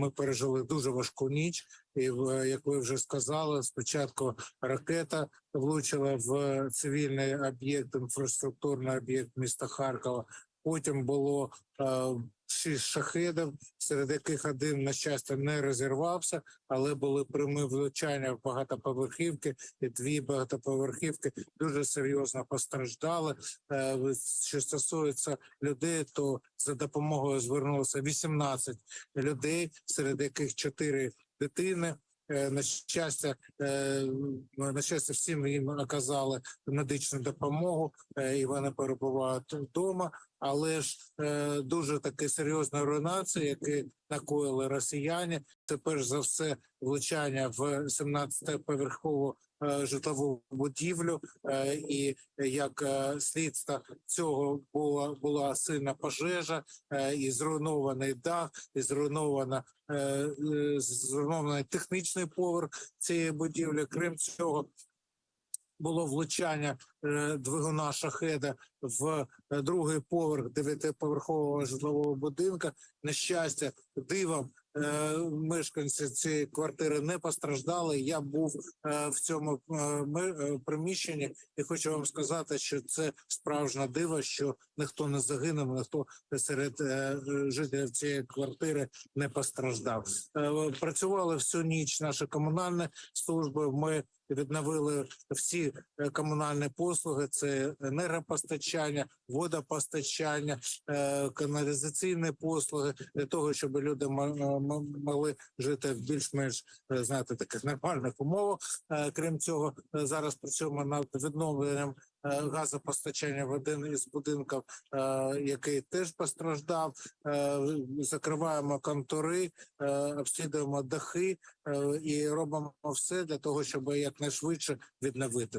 Ми пережили дуже важку ніч, і як ви вже сказали, спочатку ракета влучила в цивільний об'єкт, інфраструктурний об'єкт міста Харкова. Потім було е, шість шахедів, серед яких один на щастя не розірвався, але були прямі влучання в багатоповерхівки, і дві багатоповерхівки дуже серйозно постраждали. Е, Що стосується людей, то за допомогою звернулося 18 людей, серед яких 4 дитини. Е, На щастя, е, на щастя, всім їм оказали медичну допомогу, е, і вони перебувають вдома. Але ж дуже таки серйозна руйнація, які накоїли росіяни. Це перш за все влучання в 17-поверхову е, житлову будівлю, е, і як е, слідство цього була була сильна пожежа, е, і зруйнований дах, і зруйнована е, е, зруйнований технічний поверх цієї будівлі. Крім цього, було влучання е, двигуна шахеда в е, другий поверх дев'ятиповерхового житлового будинка. На щастя, дивом е, мешканці цієї квартири не постраждали. Я був е, в цьому е, е, приміщенні, і хочу вам сказати, що це справжнє диво, що ніхто не загинув, ніхто серед е, жителів цієї квартири не постраждав. Е, Працювали всю ніч наші комунальні служби. Ми відновили всі е, комунальні послуги: це енергопостачання, водопостачання, е, каналізаційні послуги для того, щоб люди могли жити в більш-менш е, знаєте, таких нормальних умовах. Е, Крім цього, зараз працюємо над відновленням газопостачання в один із будинків, який теж постраждав. Закриваємо контори, обслідуємо дахи і робимо все для того, щоб якнайшвидше відновити все.